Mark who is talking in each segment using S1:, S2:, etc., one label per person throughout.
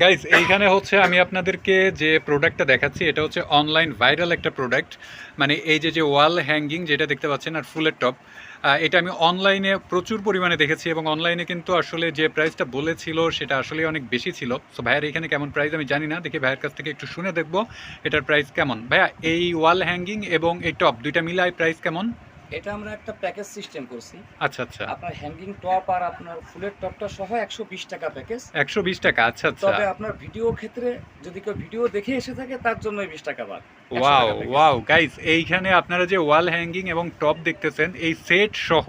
S1: Guys এইখানে হচ্ছে আমি আপনাদেরকে যে প্রোডাক্টটা দেখাচ্ছি, এটা হচ্ছে অনলাইন ভাইরাল একটা প্রোডাক্ট মানে এই যে যে ওয়াল হ্যাঙ্গিং যেটা দেখতে পাচ্ছেন, আর ফুলের টপ এটা আমি অনলাইনে প্রচুর পরিমাণে দেখেছি এবং অনলাইনে কিন্তু আসলে যে প্রাইসটা বলেছিল, সেটা আসলে অনেক বেশি ছিল। সো ভাইয়ার এখানে কেমন প্রাইস আমি জানি না, দেখি ভাইয়ের কাছ থেকে একটু শুনে দেখব, এটার প্রাইস কেমন। ভাইয়া, এই ওয়াল হ্যাঙ্গিং এবং এই টপ দুইটা মিলায় প্রাইস কেমন?
S2: এটা আমরা একটা প্যাকেজ সিস্টেম করছি।
S1: আচ্ছা আচ্ছা।
S2: আপনার হ্যাঙ্গিং টপ আর আপনার ফুলের টপটা সহ একশো বিশ টাকা প্যাকেজ।
S1: একশো বিশ টাকা আচ্ছা আচ্ছা।
S2: তবে আপনার ভিডিও ক্ষেত্রে যদি কেউ ভিডিও দেখে এসে থাকে তার জন্য বিশ টাকা বাদ। 100
S1: ওয়াও ওয়াও। গাইস এইখানে আপনারা যে ওয়াল হ্যাঙ্গিং এবং টপ দেখতেছেন এই সেট সহ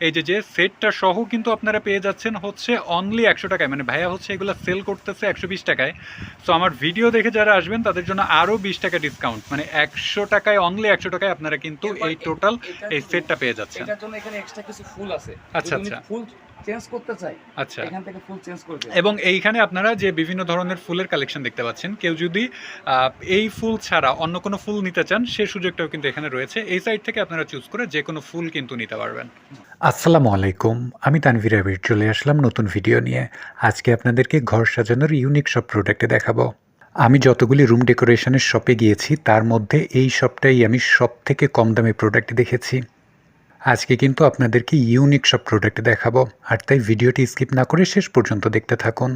S1: এই যে যে সেটটা সহ কিন্তু আপনারা পেয়ে যাচ্ছেন হচ্ছে অনলি একশো টাকায়। মানে ভাইয়া হচ্ছে এগুলো সেল করতেছে একশো বিশ টাকায়। সো আমার ভিডিও দেখে যারা আসবেন তাদের জন্য আরও বিশ টাকা ডিসকাউন্ট মানে একশো টাকায় অনলি একশো টাকায় আপনারা কিন্তু এই টোটাল এই সেটটা পেয়ে যাচ্ছেন। আচ্ছা, আচ্ছা।
S2: ফুল চেঞ্জ করতে চাই
S1: আচ্ছা।
S2: এখান থেকে ফুল চেঞ্জ করে দেবে।
S1: এবং এইখানে আপনারা যে বিভিন্ন ধরনের ফুলের কালেকশন দেখতে পাচ্ছেন কেউ যদি এই ফুল ছাড়া অন্য কোনো ফুল নিতে চান সে সুযোগটাও কিন্তু এখানে রয়েছে। এই সাইড থেকে আপনারা চুজ করে যে কোনো ফুল কিন্তু নিতে পারবেন।
S3: আসসালামু আলাইকুম আমি তানভীর আবির চলে আসলাম নতুন ভিডিও নিয়ে। আজকে আপনাদেরকে ঘর সাজানোর ইউনিক সব প্রোডাক্টে দেখাবো। আমি যতগুলি রুম ডেকোরেশনের শপে গিয়েছি তার মধ্যে এই শপটাই আমি সব থেকে কম দামে প্রোডাক্ট দেখেছি। আজকে কিন্তু আপনাদেরকে ইউনিক সব প্রোডাক্ট দেখাবো। আর তাই ভিডিওটি স্কিপ না করে শেষ পর্যন্ত দেখতে থাকুন।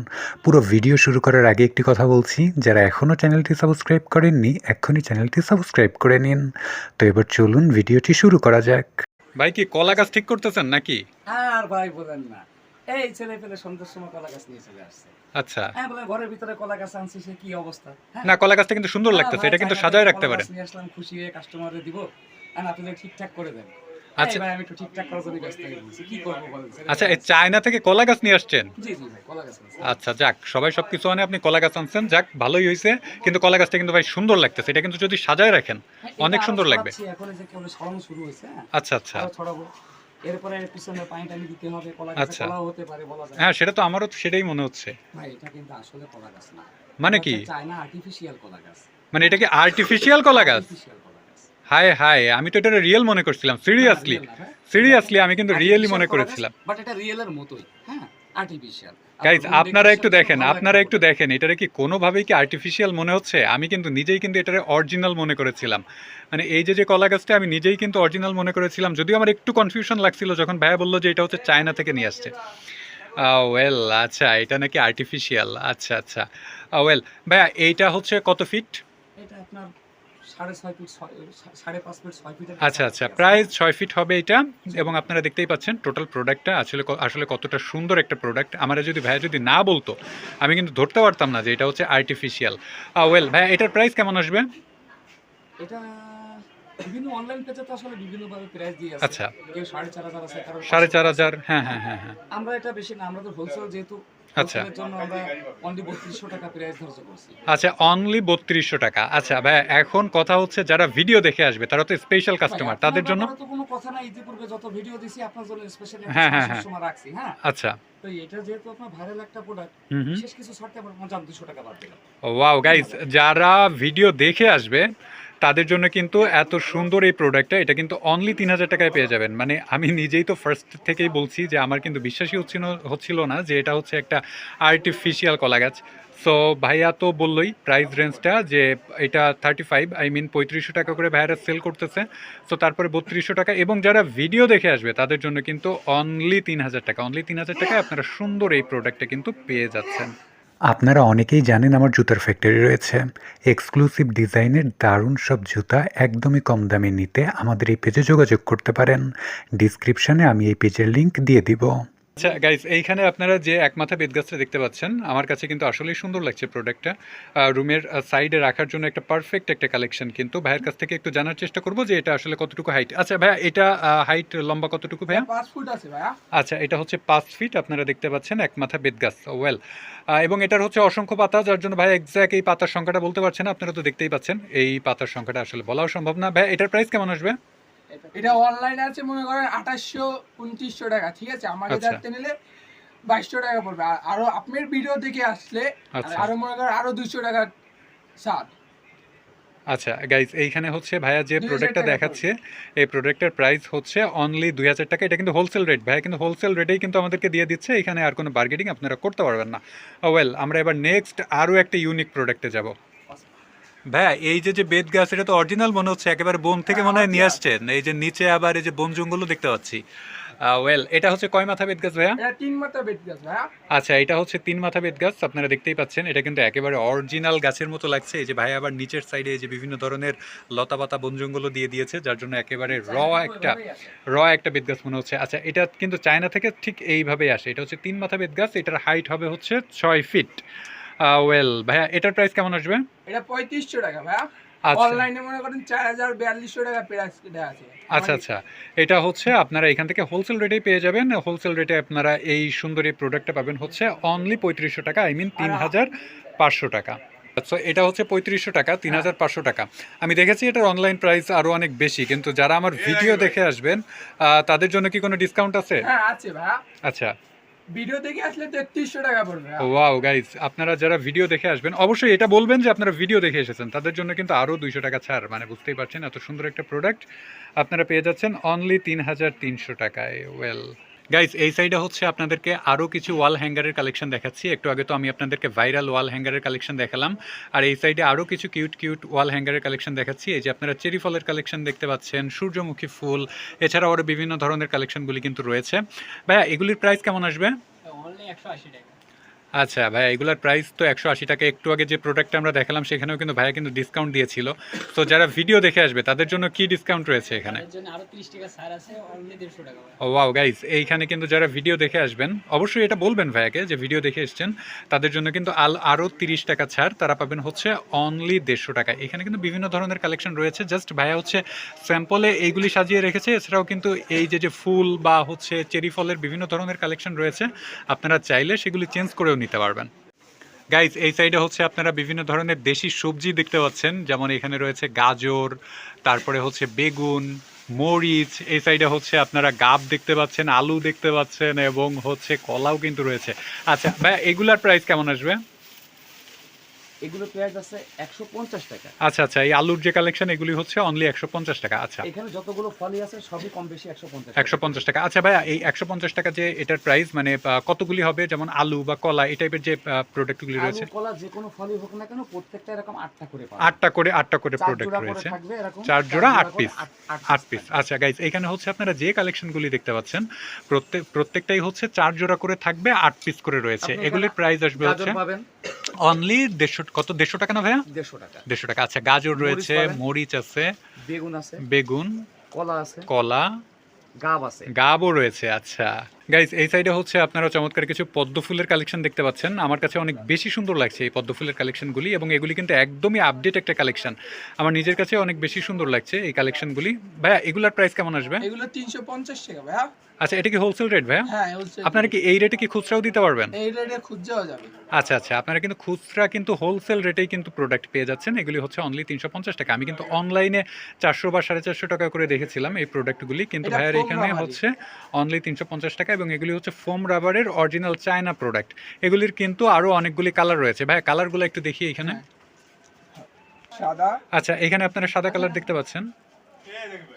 S3: পুরো ভিডিও শুরু করার আগে একটি কথা বলছি যারা এখনও চ্যানেলটি সাবস্ক্রাইব করেননি এক্ষুনি চ্যানেলটি সাবস্ক্রাইব করে নিন। তো এবার চলুন ভিডিওটি শুরু করা যাক।
S1: ভাই কি কলা গাছ ঠিক করতেছেন নাকি?
S2: আর ভাই বলেন না। এই ছেলে পেলে সন্ধ্যার সময় কলা গাছ নিয়ে চলে আসছে।
S1: আচ্ছা।
S2: হ্যাঁ বলে ঘরের ভিতরে কলা গাছ আনছি সে কি অবস্থা? হ্যাঁ?
S1: না কলা গাছটা কিন্তু সুন্দর
S2: হ্যাঁ,
S1: লাগতেছে এটা কিন্তু সাজায় রাখতে পারেন।
S2: আসলাম খুশি হয়ে কাস্টমারে দিব। আর আপনি ঠিকঠাক করে দেন।
S1: আচ্ছা।
S2: আচ্ছা আমি একটু ঠিকঠাক করার জন্য ব্যস্ত হয়ে গেছি কি করব বলেন
S1: আচ্ছা এই চায়না থেকে কলা গাছ নিয়ে আসছেন?
S2: জি জি ভাই কলা গাছ
S1: আচ্ছা যাক সবাই মানে আপনি কলা গাছ আনছেন। যাক ভালোই হয়েছে কিন্তু কলা গাছটা কিন্তু ভাই সুন্দর লাগতেছে। এটা কিন্তু যদি সাজায় রাখেন
S2: হ্যাঁ,
S1: অনেক সুন্দর লাগবে।
S2: এখন যে কেবল ছড়ানো শুরু হয়েছে হ্যাঁ?
S1: আচ্ছা আচ্ছা।
S2: ছড়াবো। এরপরে পিছনে পানি টানি দিতে হবে কলা গাছে
S1: আচ্ছা।
S2: হতে পারে বলা যায়।
S1: হ্যাঁ সেটা তো আমারও সেটাই মনে হচ্ছে।
S2: ভাই এটা কিন্তু আসলে কলা গাছ না।
S1: মানে কি?
S2: চায়না আর্টিফিশিয়াল কলা গাছ।
S1: মানে এটা কি আর্টিফিশিয়াল কলা গাছ? হায় হায় আমি তো এটা রিয়েল মনে করছিলাম সিরিয়াসলি সিরিয়াসলি আমি কিন্তু রিয়েলি মনে করেছিলাম।
S2: বাট এটা রিয়েলের মতোই হ্যাঁ? আর্টিফিশিয়াল
S1: গাইজ আপনারা একটু দেখেন আপনারা একটু দেখেন এটারে কি কোনোভাবেই কি আর্টিফিশিয়াল মনে হচ্ছে? আমি কিন্তু নিজেই কিন্তু এটারে অরিজিনাল মনে করেছিলাম। মানে এই যে যে কলা গাছটা আমি নিজেই কিন্তু অরিজিনাল মনে করেছিলাম যদিও আমার একটু কনফিউশন লাগছিল যখন ভাইয়া বলল যে এটা হচ্ছে চায়না থেকে নিয়ে আসছে। ওয়েল আচ্ছা এটা নাকি আর্টিফিশিয়াল আচ্ছা আচ্ছা। ওয়েল ভাইয়া এইটা হচ্ছে কত ফিট
S2: এটা আপনার সাড়ে ছয় ফিট সাড়ে পাঁচ ফিট ছয়
S1: আচ্ছা আচ্ছা। প্রায় ছয় ফিট হবে এটা এবং আপনারা দেখতেই পাচ্ছেন টোটাল প্রোডাক্টটা আসলে আসলে কতটা সুন্দর একটা প্রোডাক্ট। আমার যদি ভাইয়া যদি না বলতো আমি কিন্তু ধরতে পারতাম না যে এটা হচ্ছে আর্টিফিশিয়াল ওয়েল ভাইয়া এটার প্রাইস কেমন আসবে?
S2: এটা বিভিন্ন অনলাইন পেজে তো আসলে বিভিন্ন ভাবে প্রাইস দিয়ে আছে।
S1: আচ্ছা।
S2: কেউ সাড়ে চার হাজার আছে
S1: সাড়ে চার হাজার হ্যাঁ হ্যাঁ হ্যাঁ হ্যাঁ।
S2: আমরা এটা বেশি না আমরা তো হোলসেল যেহেতু
S1: আচ্ছা।
S2: অনলি
S1: আচ্ছা অনলি বত্রিশশো টাকা। আচ্ছা এখন কথা হচ্ছে যারা ভিডিও দেখে আসবে তারা তো স্পেশাল কাস্টমার তাদের জন্য?
S2: কোনো কথা না ইতিপূর্বে যত ভিডিও দিছি আপনার জন্য স্পেশালি
S1: হ্যাঁ, হ্যাঁ, হ্যাঁ।
S2: রাখছি হ্যাঁ?
S1: আচ্ছা।
S2: তো এটা যেহেতু আপনার ভাইরাল একটা প্রোডাক্ট
S1: হুম হুম।
S2: বিশেষ কিছু ছাড়তে আমরা পঞ্চাশ দুশো টাকা বাদ দিলাম।
S1: ওয়াও গাইজ যারা ভিডিও দেখে আসবে তাদের জন্য কিন্তু এত সুন্দর এই প্রোডাক্টটা এটা কিন্তু অনলি তিন হাজার টাকায় পেয়ে যাবেন। মানে আমি নিজেই তো ফার্স্ট থেকেই বলছি যে আমার কিন্তু বিশ্বাসই হচ্ছিল হচ্ছিল না যে এটা হচ্ছে একটা আর্টিফিশিয়াল কলা গাছ। সো ভাইয়া তো বললোই প্রাইস রেঞ্জটা যে এটা থার্টি ফাইভ আই মিন পঁয়ত্রিশশো টাকা করে ভাইয়ারা সেল করতেছে। সো তারপরে বত্রিশশো টাকা এবং যারা ভিডিও দেখে আসবে, তাদের জন্য কিন্তু অনলি তিন হাজার টাকা অনলি তিন হাজার টাকায় আপনারা সুন্দর এই প্রোডাক্টটা কিন্তু পেয়ে যাচ্ছেন।
S3: আপনারা অনেকেই জানেন আমার জুতার ফ্যাক্টরি রয়েছে। এক্সক্লুসিভ ডিজাইনের দারুণ সব জুতা একদমই কম দামে নিতে আমাদের এই পেজে যোগাযোগ করতে পারেন। ডিসক্রিপশানে আমি এই পেজের লিংক দিয়ে দিব।
S1: আচ্ছা গাইস এইখানে আপনারা যে এক একমাথা বেদগাছটা দেখতে পাচ্ছেন আমার কাছে কিন্তু আসলেই সুন্দর লাগছে প্রোডাক্টটা রুমের সাইডে রাখার জন্য একটা পারফেক্ট একটা কালেকশন কিন্তু ভাইয়ের কাছ থেকে একটু জানার চেষ্টা করব যে এটা আসলে কতটুকু হাইট আচ্ছা ভাইয়া এটা হাইট লম্বা কতটুকু ভাইয়া?
S2: পাঁচ ফুট আছে ভাইয়া।
S1: আচ্ছা এটা হচ্ছে পাঁচ ফিট আপনারা দেখতে পাচ্ছেন এক মাথা বেদগাছ ওয়েল এবং এটার হচ্ছে অসংখ্য পাতা যার জন্য ভাই এক্স্যাক্ট এই পাতার সংখ্যাটা বলতে পারছেন আপনারা তো দেখতেই পাচ্ছেন। এই পাতার সংখ্যাটা আসলে বলাও সম্ভব না। ভাই এটার প্রাইস কেমন আসবে?
S4: এটা অনলাইনে আছে মনে করেন আঠাশশো উনত্রিশশো টাকা ঠিক আছে? আমাকে
S1: আচ্ছা।
S4: যাতে নিলে বাইশশো টাকা পড়বে। আরও আপনার ভিডিও দেখে আসলে
S1: আচ্ছা।
S4: আরও মনে করেন আরও দুইশো টাকা ছাড়।
S1: আচ্ছা গাইজ এইখানে হচ্ছে ভাইয়া যে
S4: 2000
S1: প্রোডাক্টটা দেখাচ্ছে এই প্রোডাক্টের প্রাইস হচ্ছে অনলি দুই হাজার টাকা। এটা কিন্তু হোলসেল রেট ভাইয়া কিন্তু হোলসেল রেটেই কিন্তু আমাদেরকে দিয়ে দিচ্ছে। এখানে আর কোনো বার্গেটিং আপনারা করতে পারবেন না। ওয়েল আমরা এবার নেক্সট আরও একটা ইউনিক প্রোডাক্টে যাব। ভাইয়া এই যে যে বেদ গাছ এটা তো অরিজিনাল মনে হচ্ছে একেবারে বন থেকে মনে হয় নিয়ে আসছেন। এই যে নিচে আবার এই যে বন জঙ্গলও দেখতে পাচ্ছি। ওয়েল এটা হচ্ছে কয় মাথা বেদ গাছ ভাইয়া?
S4: তিন মাত্রা বেড গাছ ভাইয়া।
S1: আচ্ছা এটা হচ্ছে তিন মাথা বেত গাছ আপনারা দেখতেই পাচ্ছেন। এটা কিন্তু একেবারে অরিজিনাল গাছের মতো লাগছে। এই যে ভাই আবার নিচের সাইডে এই যে বিভিন্ন ধরনের লতা পাতা বন জঙ্গলও দিয়ে দিয়েছে যার জন্য একেবারে র একটা র একটা বেত গাছ মনে হচ্ছে। আচ্ছা এটা কিন্তু চায়না থেকে ঠিক এইভাবেই আসে। এটা হচ্ছে তিন মাথা বেত গাছ এটার হাইট হবে হচ্ছে ছয় ফিট ওয়েল ভাইয়া এটার প্রাইস কেমন আসবে?
S4: এটা পঁয়ত্রিশশো টাকা ভাইয়া।
S1: আচ্ছা।
S4: অনলাইনে মনে করেন চার হাজার বিয়াল্লিশশো টাকা প্রাইস দেওয়া আছে।
S1: আচ্ছা আচ্ছা। এটা হচ্ছে আপনারা এখান থেকে হোলসেল রেটেই পেয়ে যাবেন। হোলসেল রেটে আপনারা এই সুন্দর এই প্রোডাক্টটা পাবেন হচ্ছে অনলি পঁয়ত্রিশশো টাকা আই মিন তিন হাজার পাঁচশো টাকা। সো এটা হচ্ছে পঁয়ত্রিশশো টাকা তিন হাজার পাঁচশো টাকা। আমি দেখেছি এটার অনলাইন প্রাইস আরও অনেক বেশি কিন্তু যারা আমার ভিডিও দেখে আসবেন তাদের জন্য কি কোনো ডিসকাউন্ট আছে?
S4: হ্যাঁ
S1: আচ্ছা।
S4: ভিডিও দেখে আসলে তেত্রিশশো টাকা পড়বে।
S1: ওয়াও গাইস আপনারা যারা ভিডিও দেখে আসবেন, অবশ্যই এটা বলবেন যে আপনারা ভিডিও দেখে এসেছেন। তাদের জন্য কিন্তু আরও দুইশো টাকা ছাড়। মানে বুঝতেই পারছেন, এত সুন্দর একটা প্রোডাক্ট আপনারা পেয়ে যাচ্ছেন অনলি তিন হাজার তিনশো টাকায়। ওয়েল গাইজ এই সাইডে হচ্ছে আপনাদেরকে আরও কিছু ওয়াল হ্যাঙ্গারের কালেকশন দেখাচ্ছি। একটু আগে তো আমি আপনাদেরকে ভাইরাল ওয়াল হ্যাঙ্গারের কালেকশন দেখালাম। আর এই সাইডে আরও কিছু কিউট কিউট ওয়াল হ্যাঙ্গারের কালেকশন দেখাচ্ছি। এই যে আপনারা চেরি ফলের কালেকশন দেখতে পাচ্ছেন, সূর্যমুখী ফুল, এছাড়াও আরও বিভিন্ন ধরনের কালেকশনগুলি কিন্তু রয়েছে। ভাইয়া, এগুলির প্রাইস কেমন আসবে?
S4: টাকা।
S1: আচ্ছা ভাইয়া এগুলোর প্রাইস তো একশো আশি টাকা। একটু আগে যে প্রোডাক্টটা আমরা দেখালাম সেখানেও কিন্তু ভাইয়া কিন্তু ডিসকাউন্ট দিয়েছিল। তো যারা ভিডিও দেখে আসবে তাদের জন্য কি ডিসকাউন্ট রয়েছে এখানে?
S5: এর জন্য আরও 30 টাকা ছাড় আছে অনলি 150 টাকা ভাই।
S1: ও ওয়াও গাইজ এইখানে কিন্তু যারা ভিডিও দেখে আসবেন অবশ্যই এটা বলবেন ভাইয়াকে যে ভিডিও দেখে এসছেন তাদের জন্য কিন্তু আল আরও তিরিশ টাকা ছাড়। তারা পাবেন হচ্ছে অনলি দেড়শো টাকা। এখানে কিন্তু বিভিন্ন ধরনের কালেকশন রয়েছে। জাস্ট ভাইয়া হচ্ছে স্যাম্পলে এইগুলি সাজিয়ে রেখেছে। এছাড়াও কিন্তু এই যে যে ফুল বা হচ্ছে চেরি ফলের বিভিন্ন ধরনের কালেকশন রয়েছে আপনারা চাইলে সেগুলি চেঞ্জ করেও নিতে পারবেন। গাইজ এই সাইডে হচ্ছে আপনারা বিভিন্ন ধরনের দেশি সবজি দেখতে পাচ্ছেন। যেমন এখানে রয়েছে গাজর, তারপরে হচ্ছে বেগুন, মরিচ, এই সাইডে হচ্ছে আপনারা গাব দেখতে পাচ্ছেন, আলু দেখতে পাচ্ছেন এবং হচ্ছে কলাও কিন্তু রয়েছে। আচ্ছা ভাই এগুলার প্রাইস কেমন আসবে?
S2: এগুলো প্রাইস আছে একশো পঞ্চাশ টাকা।
S1: আচ্ছা আচ্ছা এই আলুর যে কালেকশন এগুলি হচ্ছে অনলি একশো পঞ্চাশ টাকা আচ্ছা।
S2: এখানে যতগুলো ফলই আছে সবই কম বেশি একশো পঞ্চাশ
S1: একশো পঞ্চাশ টাকা। আচ্ছা ভাইয়া এই একশো পঞ্চাশ টাকা যে এটার প্রাইস মানে কতগুলি হবে? যেমন আলু বা কলা এই টাইপের যে প্রোডাক্টগুলি রয়েছে।
S2: কলা যে কোনো ফলই হোক না কেন প্রত্যেকটা এরকম আটটা করে
S1: আটটা করে আটটা করে প্রোডাক্ট রয়েছে। চার জোড়া আট পিস
S2: আট-
S1: পিস আচ্ছা গাইজ এখানে হচ্ছে আপনারা যে কালেকশনগুলি দেখতে পাচ্ছেন প্রত্যেক প্রত্যেকটাই হচ্ছে চার জোড়া করে থাকবে আট পিস করে রয়েছে। এগুলির প্রাইস আসবে হচ্ছে অনলি দেড়শো কত দেড়শো টাকা না ভাইয়া?
S2: দেড়শো টাকা।
S1: দেড়শো টাকা। আচ্ছা গাজর রয়েছে মরিচ আছে
S2: বেগুন আছে।
S1: বেগুন
S2: কলা আছে।
S1: কলা
S2: গাব আছে।
S1: গাবও রয়েছে আচ্ছা। গাইজ এই সাইডে হচ্ছে আপনারা চমৎকার কিছু পদ্ম ফুলের কালেকশন দেখতে পাচ্ছেন। আমার কাছে অনেক বেশি সুন্দর লাগছে এই পদ্ম ফুলের কালেকশনগুলি এবং এগুলি কিন্তু একদমই আপডেট একটা কালেকশন আমার নিজের কাছে অনেক বেশি সুন্দর লাগছে এই কালেকশনগুলি ভাইয়া এগুলার প্রাইস কেমন আসবে?
S4: এগুলো তিনশো পঞ্চাশ টাকা ভাইয়া।
S1: আচ্ছা এটা কি হোলসেল রেট ভাইয়া?
S4: হ্যাঁ
S1: আপনারা কি এই রেটে কি খুচরাও দিতে পারবেন?
S4: এই রেটে খুঁজেও যাবে।
S1: আচ্ছা আচ্ছা আপনারা কিন্তু খুচরা কিন্তু হোলসেল রেটেই কিন্তু প্রোডাক্ট পেয়ে যাচ্ছেন। এগুলি হচ্ছে অনলি তিনশো পঞ্চাশ টাকা। আমি কিন্তু অনলাইনে চারশো বা সাড়ে চারশো টাকা করে দেখেছিলাম এই প্রোডাক্টগুলি কিন্তু ভাইয়ার এখানে হচ্ছে অনলি তিনশো পঞ্চাশ টাকা এবং এগুলি হচ্ছে ফোম রাবারের অরিজিনাল চায়না প্রোডাক্ট এগুলির কিন্তু আরও অনেকগুলি কালার রয়েছে। ভাই কালারগুলো একটু দেখি এখানে।
S4: সাদা।
S1: আচ্ছা এখানে আপনারা সাদা কালার দেখতে পাচ্ছেন?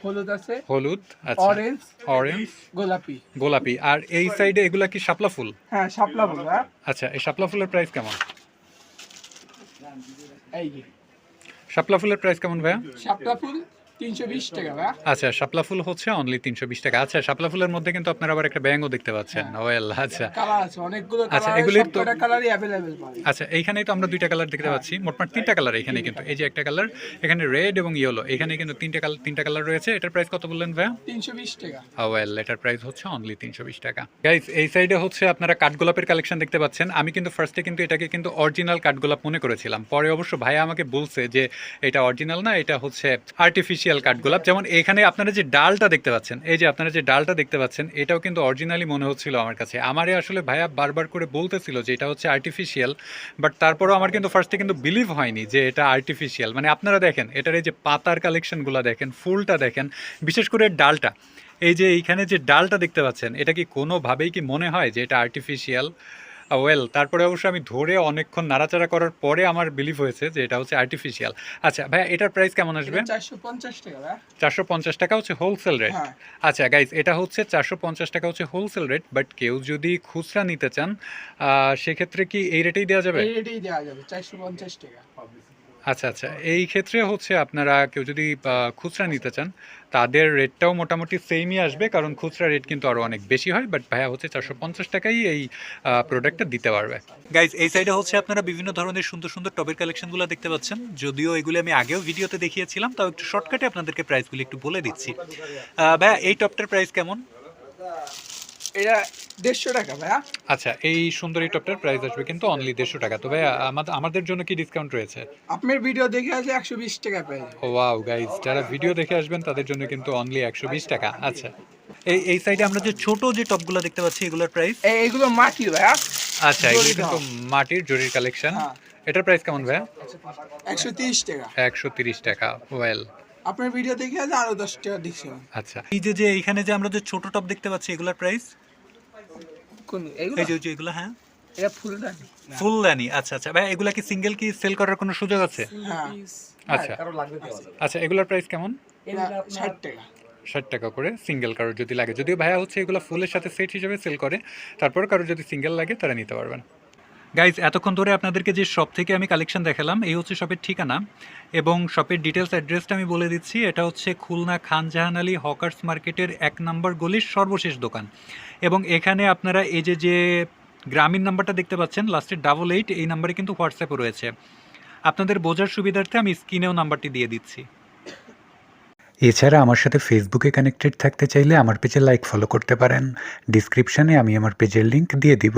S4: হলুদ আছে।
S1: হলুদ আচ্ছা।
S4: অরেঞ্জ
S1: অরেঞ্জ
S4: গোলাপি।
S1: গোলাপি। আর এই সাইডে এগুলা কি শাপলা ফুল?
S4: হ্যাঁ শাপলা ফুল ভাইয়া
S1: আচ্ছা এই শাপলা ফুলের প্রাইস কেমন?
S4: এই
S1: শাপলা ফুলের প্রাইস কেমন ভাইয়া?
S4: শাপলা ফুল
S1: আচ্ছা শাপলা ফুল হচ্ছে অনলি তিনশো বিশ টাকা। আচ্ছা শাপলা ফুলের মধ্যে কিন্তু আপনারা আবার একটা ব্যাঙও দেখতে পাচ্ছেন। ওয়েল আচ্ছা। আচ্ছা, এগুলির তো- আচ্ছা এইখানেই তো আমরা দুইটা কালার দেখতে পাচ্ছি। মোটমাট তিনটা কালার এখানে কিন্তু। এই যে একটা কালার এখানে রেড এবং ইয়েলো এখানে কিন্তু তিনটা কালার তিনটা কালার রয়েছে। এটার প্রাইস কত বললেন ভাইয়া?
S4: তিনশো বিশ টাকা।
S1: ওয়েল এটার প্রাইস হচ্ছে অনলি তিনশো বিশ টাকা। গাইস এই সাইডে হচ্ছে আপনারা কাঠগোলাপের কালেকশন দেখতে পাচ্ছেন। আমি কিন্তু ফার্স্টে কিন্তু এটাকে কিন্তু অরিজিনাল কাঠগোলাপ মনে করেছিলাম। পরে অবশ্য ভাইয়া আমাকে বলছে যে এটা অরিজিনাল না এটা হচ্ছে আর্টিফিশিয়াল কাঠগোলাপ যেমন এখানে আপনারা যে ডালটা দেখতে পাচ্ছেন, এই যে আপনারা যে ডালটা দেখতে পাচ্ছেন, এটাও কিন্তু অরিজিনালি মনে হচ্ছিল আমার কাছে। আমারে আসলে ভাইয়া বারবার করে বলতেছিল যে এটা হচ্ছে আর্টিফিশিয়াল বাট তারপরও আমার কিন্তু ফার্স্টে কিন্তু বিলিভ হয়নি যে এটা আর্টিফিশিয়াল মানে আপনারা দেখেন, এটার এই যে পাতার কালেকশনগুলো দেখেন, ফুলটা দেখেন, বিশেষ করে ডালটা। এই যে এইখানে যে ডালটা দেখতে পাচ্ছেন, এটা কি কোনোভাবেই কি মনে হয় যে এটা আর্টিফিশিয়াল ওয়েল তারপরে অবশ্য আমি ধরে অনেকক্ষণ নাড়াচাড়া করার পরে আমার বিলিভ হয়েছে যে এটা হচ্ছে আর্টিফিশিয়াল আচ্ছা ভাইয়া এটার প্রাইস কেমন আসবে?
S4: চারশো পঞ্চাশ টাকা
S1: চারশো পঞ্চাশ টাকা হচ্ছে হোলসেল রেট
S4: হ্যাঁ।
S1: আচ্ছা গাইজ এটা হচ্ছে চারশো পঞ্চাশ টাকা হচ্ছে হোলসেল রেট বাট কেউ যদি খুচরা নিতে চান আহ, সেক্ষেত্রে কি এই রেটেই দেওয়া যাবে?
S4: এই রেটেই দেওয়া যাবে চারশো পঞ্চাশ টাকা
S1: আচ্ছা আচ্ছা। এই ক্ষেত্রে হচ্ছে আপনারা কেউ যদি খুচরা নিতে চান, তাদের রেটটাও মোটামুটি সেমই আসবে, কারণ খুচরা রেট কিন্তু আরও অনেক বেশি হয় বাট ভাইয়া হচ্ছে চারশো পঞ্চাশ টাকাই এই প্রোডাক্টটা দিতে পারবে। গাইজ এই সাইডে হচ্ছে আপনারা বিভিন্ন ধরনের সুন্দর সুন্দর টবের কালেকশনগুলো দেখতে পাচ্ছেন। যদিও এগুলি আমি আগেও ভিডিওতে দেখিয়েছিলাম, তাও একটু শর্টকাটে আপনাদেরকে প্রাইসগুলি একটু বলে দিচ্ছি। ভাইয়া, এই টপটার প্রাইস কেমন?
S4: এটা দেড়শো টাকা ভাইয়া।
S1: আচ্ছা এই সুন্দর এই টপটার প্রাইস আসবে কিন্তু অনলি দেড়শো টাকা। তো ভাইয়া আমাদের আমাদের জন্য কি ডিসকাউন্ট রয়েছে?
S4: আপনার ভিডিও দেখে আসলে একশো বিশ টাকা পেয়ে
S1: ওয়াও গাইজ যারা ভিডিও দেখে আসবেন তাদের জন্য কিন্তু অনলি একশো বিশ টাকা। আচ্ছা এই এই সাইডে আমরা যে ছোট যে টপগুলো দেখতে পাচ্ছি এগুলোর প্রাইস
S4: এই- এইগুলো মাটির ভাইয়া।
S1: আচ্ছা এগুলো কিন্তু মাটির জরির কালেকশন
S4: হ্যাঁ।
S1: এটার প্রাইস কেমন ভাইয়া?
S4: একশো তিরিশ টাকা।
S1: একশো তিরিশ টাকা। ওয়েল
S4: আপনার ভিডিও দেখে আসলে আরও দশ টাকা ডিসকাউন্ট
S1: আচ্ছা। এই যে যে এখানে যে আমরা যে ছোট টপ দেখতে পাচ্ছি এগুলোর প্রাইস
S4: কোন এগুলো?
S1: এই যে যে এগুলো হ্যাঁ।
S4: এটা ফুলদানি
S1: ফুলদানি আচ্ছা আচ্ছা। ভাই এগুলা কি সিঙ্গেল কি সেল করার কোনো সুযোগ আছে?
S4: হ্যাঁ।
S1: আচ্ছা। আচ্ছা এগুলোর প্রাইস কেমন?
S4: এটা ষাট টাকা।
S1: ষাট টাকা করে সিঙ্গেল কারোর যদি লাগে। যদিও ভাইয়া হচ্ছে এগুলো ফুলের সাথে সেট হিসেবে সেল করে তারপর কারোর যদি সিঙ্গেল লাগে তারা নিতে পারবেন। গাইজ এতক্ষণ ধরে আপনাদেরকে যে শপ থেকে আমি কালেকশন দেখালাম, এই হচ্ছে শপের ঠিকানা এবং শপের ডিটেলস অ্যাড্রেসটা আমি বলে দিচ্ছি। এটা হচ্ছে খুলনা খানজাহান আলী হকার্স মার্কেটের এক নম্বর গলির সর্বশেষ দোকান। এবং এখানে আপনারা এই যে যে গ্রামীণ নাম্বারটা দেখতে পাচ্ছেন লাস্টের ডাবল এইট এই নাম্বারে কিন্তু হোয়াটসঅ্যাপও রয়েছে। আপনাদের বোঝার সুবিধার্থে আমি স্ক্রিনেও নাম্বারটি দিয়ে দিচ্ছি।
S3: এছাড়া আমার সাথে ফেসবুকে কানেক্টেড থাকতে চাইলে আমার পেজে লাইক ফলো করতে পারেন। ডিসক্রিপশানে আমি আমার পেজের লিংক দিয়ে দিব।